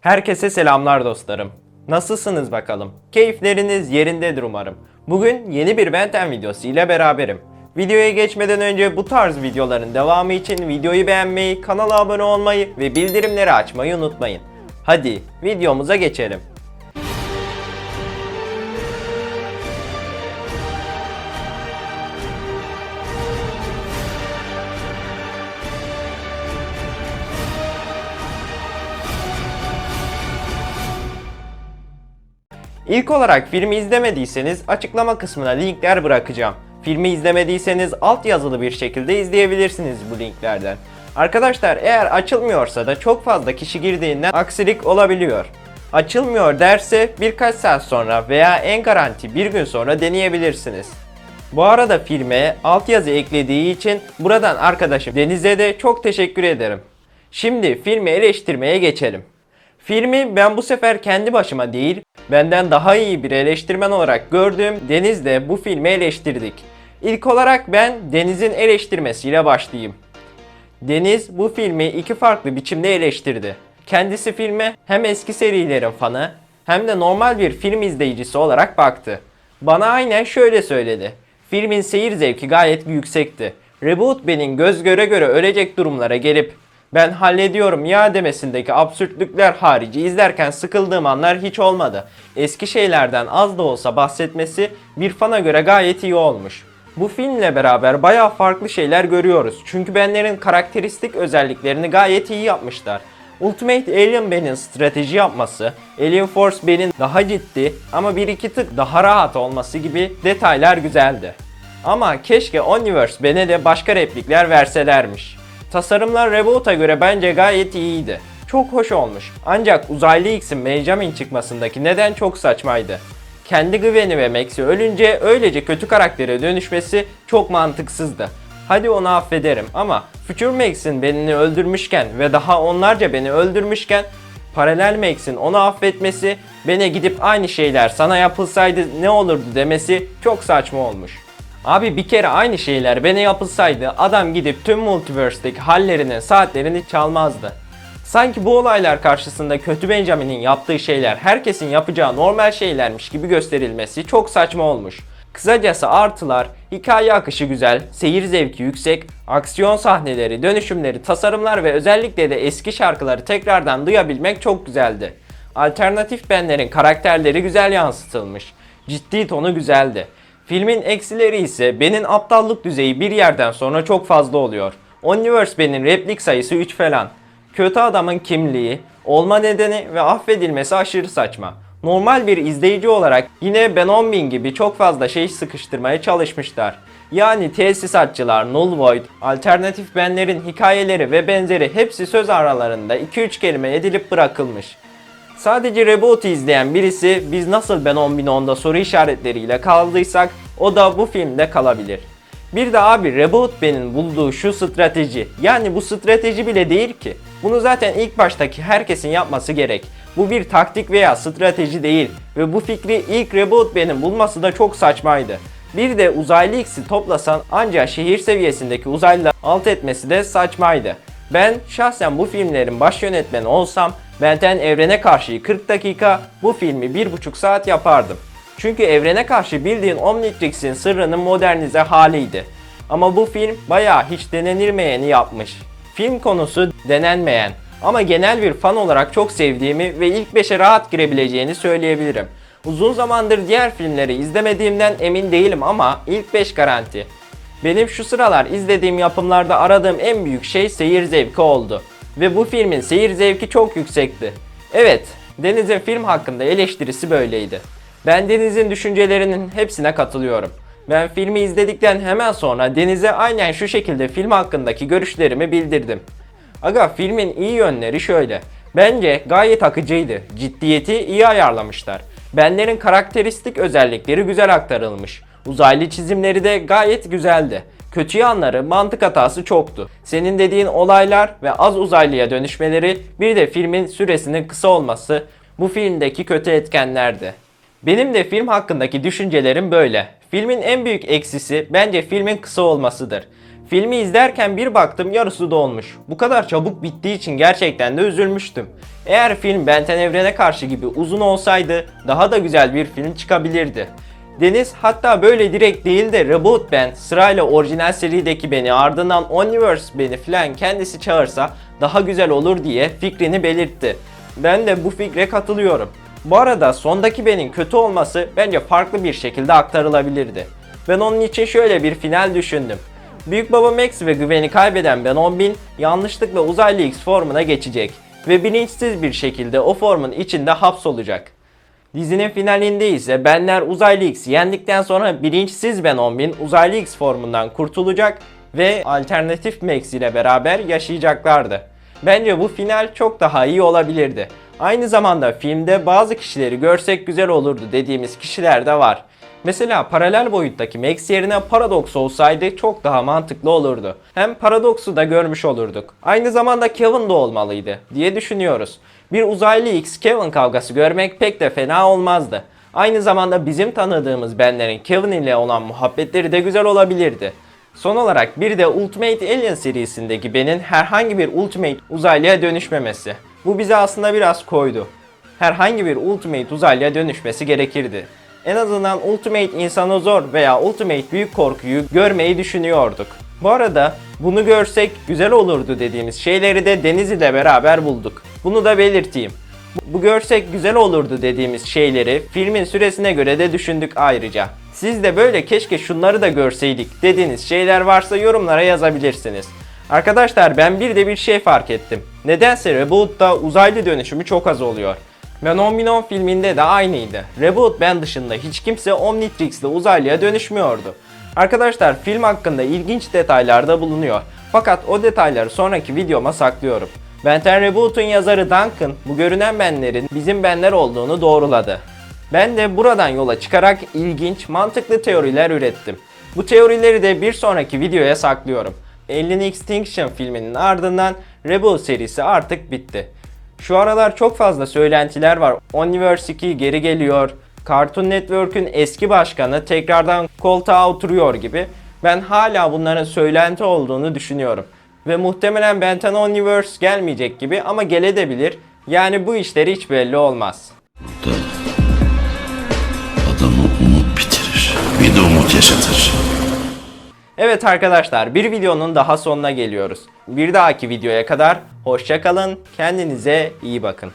Herkese selamlar dostlarım. Nasılsınız bakalım? Keyifleriniz yerindedir umarım. Bugün yeni bir Benten videosu ile beraberim. Videoya geçmeden önce bu tarz videoların devamı için videoyu beğenmeyi, kanala abone olmayı ve bildirimleri açmayı unutmayın. Hadi videomuza geçelim. İlk olarak filmi izlemediyseniz açıklama kısmına linkler bırakacağım. Filmi izlemediyseniz alt yazılı bir şekilde izleyebilirsiniz bu linklerden. Arkadaşlar eğer açılmıyorsa da çok fazla kişi girdiğinden aksilik olabiliyor. Açılmıyor derse birkaç saat sonra veya en garanti bir gün sonra deneyebilirsiniz. Bu arada filme altyazı eklediği için buradan arkadaşım Deniz'e de çok teşekkür ederim. Şimdi filmi eleştirmeye geçelim. Filmi ben bu sefer kendi başıma değil, benden daha iyi bir eleştirmen olarak gördüğüm Deniz'le bu filmi eleştirdik. İlk olarak ben Deniz'in eleştirmesiyle başlayayım. Deniz bu filmi iki farklı biçimde eleştirdi. Kendisi filme hem eski serilerin fanı hem de normal bir film izleyicisi olarak baktı. Bana aynen şöyle söyledi. Filmin seyir zevki gayet yüksekti. Reboot benim göz göre göre ölecek durumlara gelip ben hallediyorum ya demesindeki absürtlükler harici izlerken sıkıldığım anlar hiç olmadı. Eski şeylerden az da olsa bahsetmesi bir fana göre gayet iyi olmuş. Bu filmle beraber bayağı farklı şeyler görüyoruz. Çünkü benlerin karakteristik özelliklerini gayet iyi yapmışlar. Ultimate Alien Ben'in strateji yapması, Alien Force Ben'in daha ciddi ama bir iki tık daha rahat olması gibi detaylar güzeldi. Ama keşke Omniverse Ben'e de başka replikler verselermiş. Tasarımlar Reboot'a göre bence gayet iyiydi. Çok hoş olmuş. Ancak uzaylı X'in Benjamin çıkmasındaki neden çok saçmaydı. Kendi Gwen'i ve Max'i ölünce öylece kötü karaktere dönüşmesi çok mantıksızdı. Hadi onu affederim ama Future Max'in benini öldürmüşken ve daha onlarca beni öldürmüşken Paralel Max'in onu affetmesi, beni gidip aynı şeyler sana yapılsaydı ne olurdu demesi çok saçma olmuş. Abi bir kere aynı şeyler bana yapılsaydı adam gidip tüm multiverse'deki hallerinin saatlerini çalmazdı. Sanki bu olaylar karşısında kötü Benjamin'in yaptığı şeyler herkesin yapacağı normal şeylermiş gibi gösterilmesi çok saçma olmuş. Kısacası artılar, hikaye akışı güzel, seyir zevki yüksek, aksiyon sahneleri, dönüşümleri, tasarımlar ve özellikle de eski şarkıları tekrardan duyabilmek çok güzeldi. Alternatif benlerin karakterleri güzel yansıtılmış. Ciddi tonu güzeldi. Filmin eksileri ise Ben'in aptallık düzeyi bir yerden sonra çok fazla oluyor. Omniverse Ben'in replik sayısı 3 falan. Kötü adamın kimliği, olma nedeni ve affedilmesi aşırı saçma. Normal bir izleyici olarak yine Ben 10.000 gibi çok fazla şey sıkıştırmaya çalışmışlar. Yani tesisatçılar, Null Void, alternatif benlerin hikayeleri ve benzeri hepsi söz aralarında 2-3 kelime edilip bırakılmış. Sadece Reboot'u izleyen birisi biz nasıl Ben 10.010'da soru işaretleriyle kaldıysak o da bu filmde kalabilir. Bir de abi Reboot Ben'in bulduğu şu strateji yani bu strateji bile değil ki. Bunu zaten ilk baştaki herkesin yapması gerek. Bu bir taktik veya strateji değil ve bu fikri ilk Reboot Ben'in bulması da çok saçmaydı. Bir de uzaylı X'i toplasan ancak şehir seviyesindeki uzaylılar alt etmesi de saçmaydı. Ben şahsen bu filmlerin baş yönetmeni olsam Benten Evrene Karşı'yı 40 dakika, bu filmi 1,5 saat yapardım. Çünkü evrene karşı bildiğin Omnitrix'in sırrının modernize haliydi. Ama bu film bayağı hiç denenilmeyeni yapmış. Film konusu denenmeyen ama genel bir fan olarak çok sevdiğimi ve ilk 5'e rahat girebileceğini söyleyebilirim. Uzun zamandır diğer filmleri izlemediğimden emin değilim ama ilk 5 garanti. Benim şu sıralar izlediğim yapımlarda aradığım en büyük şey seyir zevki oldu. Ve bu filmin seyir zevki çok yüksekti. Evet, Deniz'in film hakkında eleştirisi böyleydi. Ben Deniz'in düşüncelerinin hepsine katılıyorum. Ben filmi izledikten hemen sonra Deniz'e aynen şu şekilde film hakkındaki görüşlerimi bildirdim. Aga filmin iyi yönleri şöyle. Bence gayet akıcıydı. Ciddiyeti iyi ayarlamışlar. Benlerin karakteristik özellikleri güzel aktarılmış. Uzaylı çizimleri de gayet güzeldi. Kötü yanları mantık hatası çoktu. Senin dediğin olaylar ve az uzaylıya dönüşmeleri bir de filmin süresinin kısa olması bu filmdeki kötü etkenlerdi. Benim de film hakkındaki düşüncelerim böyle. Filmin en büyük eksisi bence filmin kısa olmasıdır. Filmi izlerken bir baktım yarısı dolmuş. Bu kadar çabuk bittiği için gerçekten de üzülmüştüm. Eğer film Benten Evrene Karşı gibi uzun olsaydı daha da güzel bir film çıkabilirdi. Deniz hatta böyle direkt değil de Reboot Ben sırayla orijinal serideki beni ardından Omniverse beni filan kendisi çağırsa daha güzel olur diye fikrini belirtti. Ben de bu fikre katılıyorum. Bu arada sondaki benin kötü olması bence farklı bir şekilde aktarılabilirdi. Ben onun için şöyle bir final düşündüm. Büyük Baba Max ve güveni kaybeden Ben 10.000 yanlışlıkla uzaylı X formuna geçecek ve bilinçsiz bir şekilde o formun içinde hapsolacak. Dizinin finalinde ise Benler Uzaylı X'i yendikten sonra bilinçsiz Ben 10.000 Uzaylı X formundan kurtulacak ve alternatif Max ile beraber yaşayacaklardı. Bence bu final çok daha iyi olabilirdi. Aynı zamanda filmde bazı kişileri görsek güzel olurdu dediğimiz kişiler de var. Mesela paralel boyuttaki Max yerine Paradox olsaydı çok daha mantıklı olurdu. Hem Paradox'u da görmüş olurduk. Aynı zamanda Kevin de olmalıydı diye düşünüyoruz. Bir uzaylı X Kevin kavgası görmek pek de fena olmazdı. Aynı zamanda bizim tanıdığımız benlerin Kevin ile olan muhabbetleri de güzel olabilirdi. Son olarak bir de Ultimate Alien serisindeki Ben'in herhangi bir Ultimate uzaylıya dönüşmemesi. Bu bize aslında biraz koydu. Herhangi bir Ultimate uzaylıya dönüşmesi gerekirdi. En azından Ultimate insanozor veya Ultimate büyük korkuyu görmeyi düşünüyorduk. Bu arada bunu görsek güzel olurdu dediğimiz şeyleri de Deniz ile beraber bulduk. Bunu da belirteyim. Bu görsek güzel olurdu dediğimiz şeyleri filmin süresine göre de düşündük ayrıca. Siz de böyle keşke şunları da görseydik dediğiniz şeyler varsa yorumlara yazabilirsiniz. Arkadaşlar ben bir de bir şey fark ettim. Nedense Reboot'ta uzaylı dönüşümü çok az oluyor. Ben Omninon filminde de aynıydı. Reboot ben dışında hiç kimse Omnitrix'le uzaylıya dönüşmüyordu. Arkadaşlar film hakkında ilginç detaylar da bulunuyor. Fakat o detayları sonraki videoma saklıyorum. Benten Reboot'un yazarı Duncan bu görünen benlerin bizim benler olduğunu doğruladı. Ben de buradan yola çıkarak ilginç, mantıklı teoriler ürettim. Bu teorileri de bir sonraki videoya saklıyorum. Alien Extinction filminin ardından Reboot serisi artık bitti. Şu aralar çok fazla söylentiler var. Universe 2 geri geliyor. Cartoon Network'ün eski başkanı tekrardan koltuğa oturuyor gibi. Ben hala bunların söylenti olduğunu düşünüyorum. Ve muhtemelen Benten Universe gelmeyecek gibi ama gelebilir. Yani bu işleri hiç belli olmaz. da adamı umut bitirir. Bir de umut yaşatır. Evet arkadaşlar bir videonun daha sonuna geliyoruz. Bir dahaki videoya kadar hoşça kalın, kendinize iyi bakın.